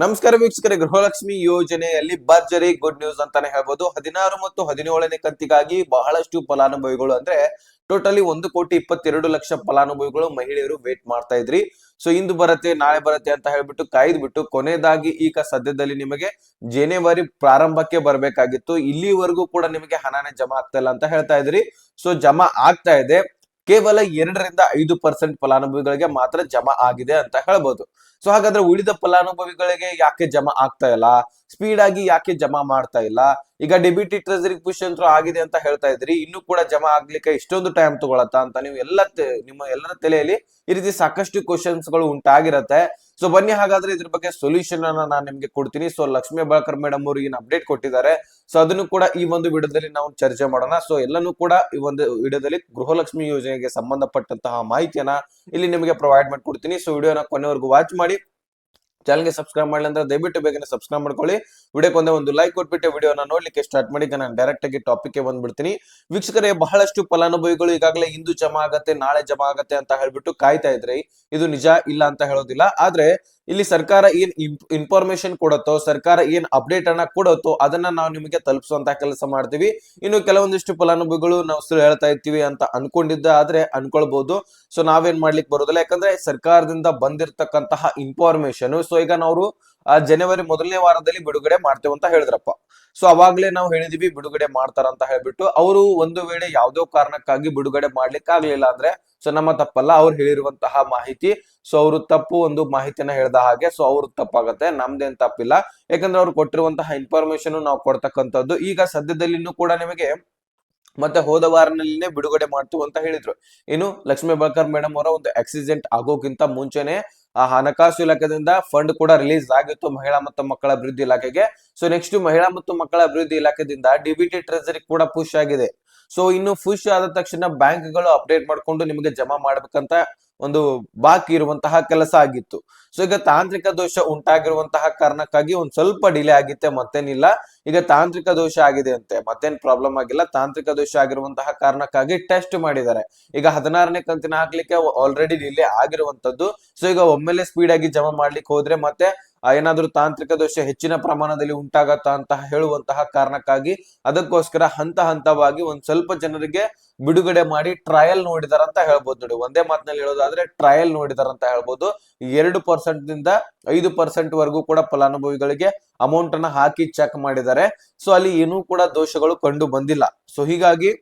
ನಮಸ್ಕಾರ ವೀಕ್ಷಕರೇ, ಗೃಹಲಕ್ಷ್ಮಿ ಯೋಜನೆಯಲ್ಲಿ ಭರ್ಜರಿ ಗುಡ್ ನ್ಯೂಸ್ ಅಂತಾನೆ ಹೇಳ್ಬೋದು. ಹದಿನಾರು ಮತ್ತು ಹದಿನೇಳನೇ ಕಂತಿಗಾಗಿ ಬಹಳಷ್ಟು ಫಲಾನುಭವಿಗಳು ಅಂದ್ರೆ ಟೋಟಲಿ ಒಂದು ಕೋಟಿ ಇಪ್ಪತ್ತೆರಡು ಲಕ್ಷ ಫಲಾನುಭವಿಗಳು ಮಹಿಳೆಯರು ವೇಟ್ ಮಾಡ್ತಾ ಇದ್ರಿ. ಸೊ ಇಂದು ಬರುತ್ತೆ, ನಾಳೆ ಬರುತ್ತೆ ಅಂತ ಹೇಳ್ಬಿಟ್ಟು ಕಾಯ್ದ್ಬಿಟ್ಟು ಕೊನೆಯದಾಗಿ ಈಗ ಸದ್ಯದಲ್ಲಿ ನಿಮಗೆ ಜನವರಿ ಪ್ರಾರಂಭಕ್ಕೆ ಬರಬೇಕಾಗಿತ್ತು. ಇಲ್ಲಿವರೆಗೂ ಕೂಡ ನಿಮಗೆ ಹಣನೇ ಜಮಾ ಆಗ್ತಾ ಇಲ್ಲ ಅಂತ ಹೇಳ್ತಾ ಇದ್ರಿ. ಸೊ ಜಮಾ ಆಗ್ತಾ ಇದೆ. ಕೇವಲ ಎರಡರಿಂದ ಐದು ಪರ್ಸೆಂಟ್ ಫಲಾನುಭವಿಗಳಿಗೆ ಮಾತ್ರ ಜಮಾ ಆಗಿದೆ ಅಂತ ಹೇಳ್ಬೋದು. ಸೊ ಹಾಗಾದ್ರೆ ಉಳಿದ ಫಲಾನುಭವಿಗಳಿಗೆ ಯಾಕೆ ಜಮಾ ಆಗ್ತಾ ಇಲ್ಲ? ಸ್ಪೀಡ್ ಆಗಿ ಯಾಕೆ ಜಮಾ ಮಾಡ್ತಾ ಇಲ್ಲ? ಈಗ ಡೆಬಿಟಿ ಟ್ರೆಸರಿ ಅಂತೂ ಆಗಿದೆ ಅಂತ ಹೇಳ್ತಾ ಇದ್ರಿ, ಇನ್ನು ಕೂಡ ಜಮಾ ಆಗ್ಲಿಕ್ಕೆ ಇಷ್ಟೊಂದು ಟೈಮ್ ತಗೊಳತ್ತಾ ಅಂತ ನೀವು ಎಲ್ಲ ನಿಮ್ಮ ಎಲ್ಲರ ತಲೆಯಲ್ಲಿ ಈ ರೀತಿ ಸಾಕಷ್ಟು ಕ್ವಶನ್ಸ್ಗಳು ಉಂಟಾಗಿರತ್ತೆ. ಸೊ ಬನ್ನಿ ಹಾಗಾದ್ರೆ ಇದ್ರ ಬಗ್ಗೆ ಸೊಲ್ಯೂಷನ್ ಅನ್ನ ನಾನು ನಿಮ್ಗೆ ಕೊಡ್ತೀನಿ. ಸೊ ಲಕ್ಷ್ಮೀ ಬಾಳ್ಕರ್ ಮೇಡಮ್ ಅವರು ಏನು ಅಪ್ಡೇಟ್ ಕೊಟ್ಟಿದ್ದಾರೆ. ಸೊ ಅದನ್ನು ಕೂಡ ಈ ಒಂದು ವಿಡಿಯೋದಲ್ಲಿ ನಾವು ಚರ್ಚೆ ಮಾಡೋಣ. ಸೊ ಎಲ್ಲನೂ ಕೂಡ ಈ ಒಂದು ವಿಡಿಯೋದಲ್ಲಿ ಗೃಹಲಕ್ಷ್ಮಿ ಯೋಜನೆಗೆ ಸಂಬಂಧಪಟ್ಟಂತಹ ಮಾಹಿತಿಯನ್ನ ಇಲ್ಲಿ ನಿಮಗೆ ಪ್ರೊವೈಡ್ ಮಾಡ್ಕೊಡ್ತೀನಿ. ಸೊ ವಿಡಿಯೋನ ಕೊನೆವರೆಗೂ ವಾಚ್ ಮಾಡಿ. ಚಾನಲ್ಗೆ ಸಬ್ಸ್ಕ್ರೈಬ್ ಮಾಡಲಿ ಅಂದ್ರೆ ದಯವಿಟ್ಟು ಬೇಗನೆ ಸಬ್ಸ್ಕ್ರೈಬ್ ಮಾಡ್ಕೊಳ್ಳಿ. ವಿಡಿಯೋಕ್ಕೆ ಒಂದೇ ಲೈಕ್ ಕೊಟ್ಬಿಟ್ಟು ವಿಡಿಯೋನ ನೋಡ್ಲಿಕ್ಕೆ ಸ್ಟಾರ್ಟ್ ಮಾಡಿ. ನಾನು ಡೈರೆಕ್ಟ್ ಆಗಿ ಟಾಪಿಕ್ ಬಂದ್ಬಿಡ್ತೀನಿ. ವೀಕ್ಷಕರೇ, ಬಹಳಷ್ಟು ಫಲಾನುಭವಿಗಳು ಈಗಾಗಲೇ ಇಂದು ಜಮಾ ಆಗತ್ತೆ, ನಾಳೆ ಜಮಾ ಆಗತ್ತೆ ಅಂತ ಹೇಳ್ಬಿಟ್ಟು ಕಾಯ್ತಾ ಇದ್ರಿ. ಇದು ನಿಜ ಇಲ್ಲ ಅಂತ ಹೇಳೋದಿಲ್ಲ. ಆದ್ರೆ ಇಲ್ಲಿ ಸರ್ಕಾರ ಏನ್ ಇನ್ಫಾರ್ಮೇಶನ್ ಕೊಡುತ್ತೋ, ಸರ್ಕಾರ ಏನ್ ಅಪ್ಡೇಟ್ ಅನ್ನ ಕೊಡುತ್ತೋ, ಅದನ್ನ ನಾವು ನಿಮಗೆ ತಲುಪಿಸುವಂತ ಕೆಲಸ ಮಾಡ್ತೀವಿ. ಇನ್ನು ಕೆಲವೊಂದಿಷ್ಟು ಫಲಾನುಭವಿಗಳು ನಾವು ಹೇಳ್ತಾ ಇರ್ತೀವಿ ಅಂತ ಅನ್ಕೊಂಡಿದ್ದ ಆದ್ರೆ ಅನ್ಕೊಳ್ಬಹುದು ಸೊ ನಾವೇನ್ ಮಾಡ್ಲಿಕ್ಕೆ ಬರೋದಿಲ್ಲ. ಯಾಕಂದ್ರೆ ಸರ್ಕಾರದಿಂದ ಬಂದಿರತಕ್ಕಂತಹ ಇನ್ಫಾರ್ಮೇಶನ್ ಸೊ ಈಗ ನಾವು ಆ ಜನವರಿ ಮೊದಲನೇ ವಾರದಲ್ಲಿ ಬಿಡುಗಡೆ ಮಾಡ್ತೇವೆ ಅಂತ ಹೇಳಿದ್ರಪ್ಪ. ಸೊ ಅವಾಗ್ಲೇ ನಾವು ಹೇಳಿದೀವಿ ಬಿಡುಗಡೆ ಮಾಡ್ತಾರ ಅಂತ ಹೇಳ್ಬಿಟ್ಟು ಅವರು ಒಂದು ವೇಳೆ ಯಾವ್ದೋ ಕಾರಣಕ್ಕಾಗಿ ಬಿಡುಗಡೆ ಮಾಡ್ಲಿಕ್ಕೆ ಆಗ್ಲಿಲ್ಲ ಅಂದ್ರೆ ಸೊ ನಮ್ಮ ತಪ್ಪಲ್ಲ, ಅವ್ರು ಹೇಳಿರುವಂತಹ ಮಾಹಿತಿ ಸೊ ಅವರು ತಪ್ಪು ಒಂದು ಮಾಹಿತಿನ ಹೇಳ್ದ ಹಾಗೆ ಸೊ ಅವ್ರ ತಪ್ಪಾಗತ್ತೆ, ನಮ್ದೇನ್ ತಪ್ಪಿಲ್ಲ. ಯಾಕಂದ್ರೆ ಅವ್ರು ಕೊಟ್ಟಿರುವಂತಹ ಇನ್ಫಾರ್ಮೇಶನ್ ನಾವು ಕೊಡ್ತಕ್ಕಂಥದ್ದು ಈಗ ಸದ್ಯದಲ್ಲಿನೂ ಕೂಡ ನಿಮಗೆ ಮತ್ತೆ ಹೋದ ವಾರನಲ್ಲಿನೇ ಬಿಡುಗಡೆ ಮಾಡ್ತು ಅಂತ ಹೇಳಿದ್ರು. ಇನ್ನು ಲಕ್ಷ್ಮೀ ಬಾಳ್ಕರ್ ಮೇಡಮ್ ಅವರ ಒಂದು ಆಕ್ಸಿಡೆಂಟ್ ಆಗೋಕ್ಕಿಂತ ಮುಂಚೆನೆ ಆ ಹಣಕಾಸು ಇಲಾಖೆದಿಂದ ಫಂಡ್ ಕೂಡ ರಿಲೀಸ್ ಆಗಿತ್ತು ಮಹಿಳಾ ಮತ್ತು ಮಕ್ಕಳ ಅಭಿವೃದ್ಧಿ ಇಲಾಖೆಗೆ. ಸೊ ನೆಕ್ಸ್ಟ್ ಮಹಿಳಾ ಮತ್ತು ಮಕ್ಕಳ ಅಭಿವೃದ್ಧಿ ಇಲಾಖೆದಿಂದ ಡಿಬಿಟಿ ಟ್ರೆಸರಿ ಕೂಡ ಪುಷ್ ಆಗಿದೆ. ಸೊ ಇನ್ನು ಫುಶ್ ಆದ ತಕ್ಷಣ ಬ್ಯಾಂಕ್ಗಳು ಅಪ್ಡೇಟ್ ಮಾಡ್ಕೊಂಡು ನಿಮಗೆ ಜಮಾ ಮಾಡ್ಬೇಕಂತ ಒಂದು ಬಾಕಿ ಇರುವಂತಹ ಕೆಲಸ ಆಗಿತ್ತು. ಸೊ ಈಗ ತಾಂತ್ರಿಕ ದೋಷ ಉಂಟಾಗಿರುವಂತಹ ಕಾರಣಕ್ಕಾಗಿ ಒಂದ್ ಸ್ವಲ್ಪ ಡಿಲೇ ಆಗಿತ್ತೆ, ಮತ್ತೇನಿಲ್ಲ. ಈಗ ತಾಂತ್ರಿಕ ದೋಷ ಆಗಿದೆ ಅಂತೆ, ಮತ್ತೇನ್ ಪ್ರಾಬ್ಲಮ್ ಆಗಿಲ್ಲ. ತಾಂತ್ರಿಕ ದೋಷ ಆಗಿರುವಂತಹ ಕಾರಣಕ್ಕಾಗಿ ಟೆಸ್ಟ್ ಮಾಡಿದ್ದಾರೆ. ಈಗ ಹದಿನಾರನೇ ಕಂತಿನ ಹಾಕ್ಲಿಕ್ಕೆ ಆಲ್ರೆಡಿ ಡಿಲೇ ಆಗಿರುವಂತದ್ದು. ಸೊ ಈಗ ಒಮ್ಮೆಲೆ ಸ್ಪೀಡ್ ಆಗಿ ಜಮಾ ಮಾಡ್ಲಿಕ್ಕೆ ಹೋದ್ರೆ ಮತ್ತೆ ಏನಾದ್ರೂ ತಾಂತ್ರಿಕ ದೋಷ ಹೆಚ್ಚಿನ ಪ್ರಮಾಣದಲ್ಲಿ ಉಂಟಾಗತ್ತಾ ಅಂತ ಹೇಳುವಂತಹ ಕಾರಣಕ್ಕಾಗಿ ಅದಕ್ಕೋಸ್ಕರ ಹಂತ ಹಂತವಾಗಿ ಒಂದ್ ಸ್ವಲ್ಪ ಜನರಿಗೆ ಬಿಡುಗಡೆ ಮಾಡಿ ಟ್ರಯಲ್ ನೋಡಿದಾರ ಅಂತ ಹೇಳ್ಬೋದು ನೋಡಿ. ಒಂದೇ ಮಾತಿನಲ್ಲಿ ಹೇಳೋದಾದ್ರೆ ಟ್ರಯಲ್ ನೋಡಿದಾರ ಅಂತ ಹೇಳ್ಬೋದು. ಎರಡು ಪರ್ಸೆಂಟ್ನಿಂದ ಐದು ಪರ್ಸೆಂಟ್ ವರೆಗೂ ಕೂಡ ಫಲಾನುಭವಿಗಳಿಗೆ ಅಮೌಂಟ್ ಅನ್ನ ಹಾಕಿ ಚೆಕ್ ಮಾಡಿದ್ದಾರೆ. ಸೊ ಅಲ್ಲಿ ಏನೂ ಕೂಡ ದೋಷಗಳು ಕಂಡು ಬಂದಿಲ್ಲ. ಸೊ ಹೀಗಾಗಿ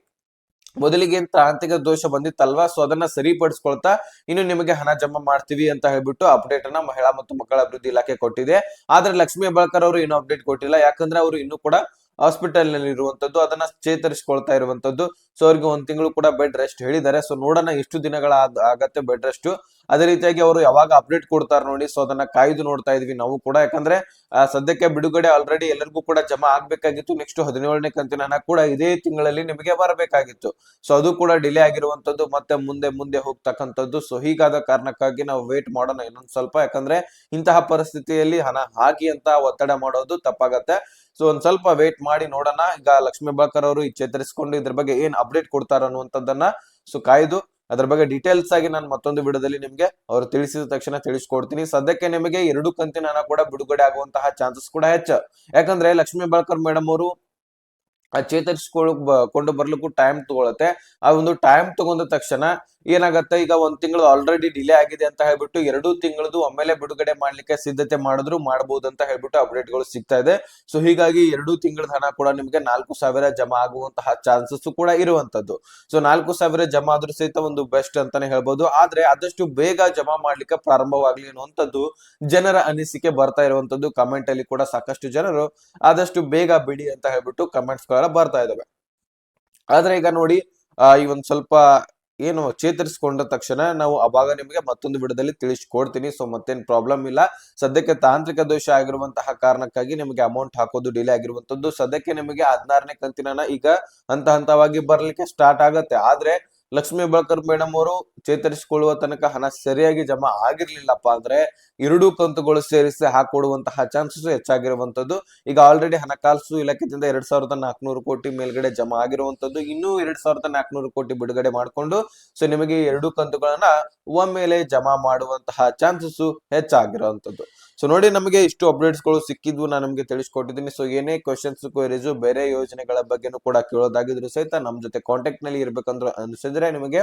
ಮೊದಲಿಗೆ ತಾಂತ್ರಿಕ ದೋಷ ಬಂದಿತ್ತಲ್ವಾ? ಸೊ ಅದನ್ನ ಸರಿಪಡಿಸ್ಕೊಳ್ತಾ ಇನ್ನು ನಿಮಗೆ ಹಣ ಜಮಾ ಮಾಡ್ತೀವಿ ಅಂತ ಹೇಳ್ಬಿಟ್ಟು ಅಪ್ಡೇಟ್ ಅನ್ನ ಮಹಿಳಾ ಮತ್ತು ಮಕ್ಕಳ ಅಭಿವೃದ್ಧಿ ಇಲಾಖೆ ಕೊಟ್ಟಿದೆ. ಆದ್ರೆ ಲಕ್ಷ್ಮೀ ಬಳಕರ್ ಅವರು ಇನ್ನೂ ಅಪ್ಡೇಟ್ ಕೊಟ್ಟಿಲ್ಲ. ಯಾಕಂದ್ರೆ ಅವರು ಇನ್ನೂ ಕೂಡ ಹಾಸ್ಪಿಟಲ್ನಲ್ಲಿ ಇರುವಂತದ್ದು, ಅದನ್ನ ಚೇತರಿಸಿಕೊಳ್ತಾ ಇರುವಂತದ್ದು. ಸೊ ಅವ್ರಿಗೆ ಒಂದ್ ತಿಂಗಳು ಕೂಡ ಬೆಡ್ ರೆಸ್ಟ್ ಹೇಳಿದ್ದಾರೆ. ಸೊ ನೋಡೋಣ ಎಷ್ಟು ದಿನಗಳ ಆಗತ್ತೆ ಬೆಡ್ ರೆಸ್ಟ್ ಅದೇ ರೀತಿಯಾಗಿ ಅವರು ಯಾವಾಗ ಅಪ್ಡೇಟ್ ಕೊಡ್ತಾರೆ ನೋಡಿ ಸೊ ಅದನ್ನ ಕಾಯ್ದು ನೋಡ್ತಾ ಇದೀವಿ ನಾವು ಕೂಡ. ಯಾಕಂದ್ರೆ ಸದ್ಯಕ್ಕೆ ಬಿಡುಗಡೆ ಆಲ್ರೆಡಿ ಎಲ್ಲರಿಗೂ ಕೂಡ ಜಮಾ ಆಗ್ಬೇಕಾಗಿತ್ತು. ನೆಕ್ಸ್ಟ್ ಹದಿನೇಳನೇ ಕಂತಿನ ಕೂಡ ಇದೇ ತಿಂಗಳಲ್ಲಿ ನಿಮಗೆ ಬರಬೇಕಾಗಿತ್ತು. ಸೊ ಅದು ಕೂಡ ಡಿಲೇ ಆಗಿರುವಂತದ್ದು ಮತ್ತೆ ಮುಂದೆ ಮುಂದೆ ಹೋಗ್ತಕ್ಕಂಥದ್ದು. ಸೊ ಹೀಗಾದ ಕಾರಣಕ್ಕಾಗಿ ನಾವು ವೇಟ್ ಮಾಡೋಣ ಇನ್ನೊಂದ್ ಸ್ವಲ್ಪ. ಯಾಕಂದ್ರೆ, ಇಂತಹ ಪರಿಸ್ಥಿತಿಯಲ್ಲಿ ಹಣ ಹಾಕಿ ಅಂತ ಒತ್ತಡ ಮಾಡೋದು ತಪ್ಪಾಗತ್ತೆ. ಸೊ ಒಂದ್ ಸ್ವಲ್ಪ ವೇಟ್ ಮಾಡಿ ನೋಡೋಣ. ಈಗ ಲಕ್ಷ್ಮೀ ಬಾಕರ್ ಅವರು ಚೇತರಿಸಿಕೊಂಡು ಇದ್ರ ಬಗ್ಗೆ ಏನ್ ಅಪ್ಡೇಟ್ ಕೊಡ್ತಾರ ಅನ್ನುವಂಥದ್ದನ್ನ ಸೊ ಕಾಯ್ದು ಅದ್ರ ಬಗ್ಗೆ ಡೀಟೇಲ್ಸ್ ಆಗಿ ನಾನು ಮತ್ತೊಂದು ವಿಡಿಯೋದಲ್ಲಿ ನಿಮಗೆ ಅವರು ತಿಳಿಸಿದ ತಕ್ಷಣ ತಿಳಿಸ್ಕೊಡ್ತೀನಿ. ಸದ್ಯಕ್ಕೆ ನಿಮಗೆ ಎರಡು ಕಂತಿನ ಕೂಡ ಬಿಡುಗಡೆ ಆಗುವಂತಹ ಚಾನ್ಸಸ್ ಕೂಡ ಹೆಚ್ಚು. ಯಾಕಂದ್ರೆ ಲಕ್ಷ್ಮೀ ಬಾಳ್ಕರ್ ಮೇಡಮ್ ಅವರು ಬ- ಕೊಂಡು ಬರ್ಲಿಕ್ಕೂ ಟೈಮ್ ತಗೊಳತ್ತೆ. ಆ ಒಂದು ಟೈಮ್ ತಗೊಂಡ ತಕ್ಷಣ ಏನಾಗತ್ತೆ? ಈಗ ಒಂದ್ ತಿಂಗಳು ಆಲ್ರೆಡಿ ಡಿಲೇ ಆಗಿದೆ ಅಂತ ಹೇಳ್ಬಿಟ್ಟು ಎರಡು ತಿಂಗಳದು ಒಮ್ಮೆಲೆ ಬಿಡುಗಡೆ ಮಾಡ್ಲಿಕ್ಕೆ ಸಿದ್ಧತೆ ಮಾಡಿದ್ರು ಮಾಡಬಹುದು ಅಂತ ಹೇಳ್ಬಿಟ್ಟು ಅಪ್ಡೇಟ್ಗಳು ಸಿಗ್ತಾ ಇದೆ. ಸೊ ಹೀಗಾಗಿ ಎರಡು ತಿಂಗಳ ಹಣ ಕೂಡ ನಿಮ್ಗೆ ನಾಲ್ಕು ಸಾವಿರ ಜಮಾ ಆಗುವಂತಹ ಚಾನ್ಸಸ್ ಕೂಡ ಇರುವಂತದ್ದು ಸೊ ನಾಲ್ಕು ಸಾವಿರ ಜಮಾ ಆದ್ರೂ ಸಹಿತ ಒಂದು ಬೆಸ್ಟ್ ಅಂತಾನೆ ಹೇಳ್ಬಹುದು ಆದ್ರೆ ಆದಷ್ಟು ಬೇಗ ಜಮಾ ಮಾಡ್ಲಿಕ್ಕೆ ಪ್ರಾರಂಭವಾಗ್ಲಿ ಅನ್ನುವಂಥದ್ದು ಜನರ ಅನಿಸಿಕೆ ಬರ್ತಾ ಇರುವಂತದ್ದು ಕಮೆಂಟ್ ಅಲ್ಲಿ ಕೂಡ ಸಾಕಷ್ಟು ಜನರು. ಆದಷ್ಟು ಬೇಗ ಬಿಡಿ ಅಂತ ಹೇಳ್ಬಿಟ್ಟು ಕಮೆಂಟ್ಸ್ ಬರ್ತಾ ಇದಾವೆ. ಆದ್ರೆ ಈಗ ನೋಡಿ ಈ ಒಂದ್ ಸ್ವಲ್ಪ ಏನು ಚೇತರಿಸಿಕೊಂಡ ತಕ್ಷಣ ನಾವು ಅವಾಗ ನಿಮಗೆ ಮತ್ತೊಂದು ವಿಡದಲ್ಲಿ ತಿಳಿಸ್ಕೊಡ್ತೀನಿ. ಸೊ ಮತ್ತೇನ್ ಪ್ರಾಬ್ಲಮ್ ಇಲ್ಲ. ಸದ್ಯಕ್ಕೆ ತಾಂತ್ರಿಕ ದೋಷ ಆಗಿರುವಂತಹ ಕಾರಣಕ್ಕಾಗಿ ನಿಮಗೆ ಅಮೌಂಟ್ ಹಾಕೋದು ಡಿಲೇ ಆಗಿರುವಂತದ್ದು ಸದ್ಯಕ್ಕೆ ನಿಮಗೆ ಹದಿನಾರನೇ ಕಂತಿನ ಈಗ ಹಂತ ಹಂತವಾಗಿ ಬರ್ಲಿಕ್ಕೆ ಸ್ಟಾರ್ಟ್ ಆಗತ್ತೆ. ಆದ್ರೆ ಲಕ್ಷ್ಮೀ ಬಳಕರ್ ಮೇಡಮ್ ಅವರು ಚೇತರಿಸಿಕೊಳ್ಳುವ ತನಕ ಹಣ ಸರಿಯಾಗಿ ಜಮಾ ಆಗಿರ್ಲಿಲ್ಲಪ್ಪ ಅಂದ್ರೆ ಎರಡೂ ಕಂತುಗಳು ಸೇರಿಸಿ ಹಾಕೊಡುವಂತಹ ಚಾನ್ಸಸ್ ಹೆಚ್ಚಾಗಿರುವಂತದ್ದು. ಈಗ ಆಲ್ರೆಡಿ ಹಣಕಾಸು ಇಲಾಖೆಯಿಂದ ಎರಡ್ ಸಾವಿರದ ನಾಲ್ಕುನೂರು ಕೋಟಿ ಮೇಲ್ಗಡೆ ಜಮಾ ಆಗಿರುವಂತದ್ದು. ಇನ್ನೂ ಎರಡ್ ಸಾವಿರದ ನಾಲ್ಕುನೂರು ಕೋಟಿ ಬಿಡುಗಡೆ ಮಾಡಿಕೊಂಡು ಸೊ ನಿಮಗೆ ಎರಡು ಕಂತುಗಳನ್ನ ಒಮ್ಮೆಲೆ ಜಮಾ ಮಾಡುವಂತಹ ಚಾನ್ಸಸ್ ಹೆಚ್ಚಾಗಿರುವಂತದ್ದು. ಸೊ ನೋಡಿ ನಮಗೆ ಇಷ್ಟು ಅಪ್ಡೇಟ್ಸ್ಗಳು ಸಿಕ್ಕಿದ್ವು ನಾನು ನಿಮಗೆ ತಿಳಿಸ್ಕೊಟ್ಟಿದ್ದೀನಿ. ಸೊ ಏನೇ ಕ್ವಶನ್ಸ್ ಕ್ವೈರೀಸ್ ಬೇರೆ ಯೋಜನೆಗಳ ಬಗ್ಗೆನೂ ಕೂಡ ಕೇಳೋದಾಗಿದ್ರು ಸಹಿತ ನಮ್ಮ ಜೊತೆ ಕಾಂಟ್ಯಾಕ್ಟ್ನಲ್ಲಿ ನಲ್ಲಿ ಇರ್ಬೇಕಂದ್ರೆ ಅನಿಸಿದ್ರೆ ನಿಮಗೆ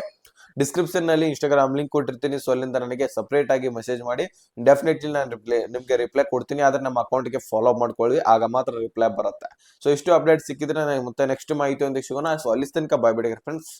ಡಿಸ್ಕ್ರಿಪ್ಷನ್ನಲ್ಲಿ ಇನ್ಸ್ಟಾಗ್ರಾಮ್ ಲಿಂಕ್ ಕೊಟ್ಟಿರ್ತೀನಿ. ಸೊ ಅಲ್ಲಿಂದ ನನಗೆ ಸಪ್ರೇಟ್ ಆಗಿ ಮೆಸೇಜ್ ಮಾಡಿ. ಡೆಫಿನೆಟ್ಲಿ ನಾನು ರಿಪ್ಲೈ ನಿಮಗೆ ರಿಪ್ಲೈ ಕೊಡ್ತೀನಿ. ಆದ್ರೆ ನಮ್ಮ ಅಕೌಂಟ್ಗೆ ಫಾಲೋ ಮಾಡ್ಕೊಳ್ಳಿ. ಆಗ ಮಾತ್ರ ರಿಪ್ಲೈ ಬರುತ್ತೆ. ಸೊ ಇಷ್ಟು ಅಪ್ಡೇಟ್ ಸಿಕ್ಕಿದ್ರೆ ನನಗೆ ಮತ್ತೆ ನೆಕ್ಸ್ಟ್ ಮಾಹಿತಿ ಒಂದಿಗೆ ಸಿಗೋಣ. ಸೊ ಅಲ್ಲಿ ತನಕ ಬಾಯ್ ಫ್ರೆಂಡ್ಸ್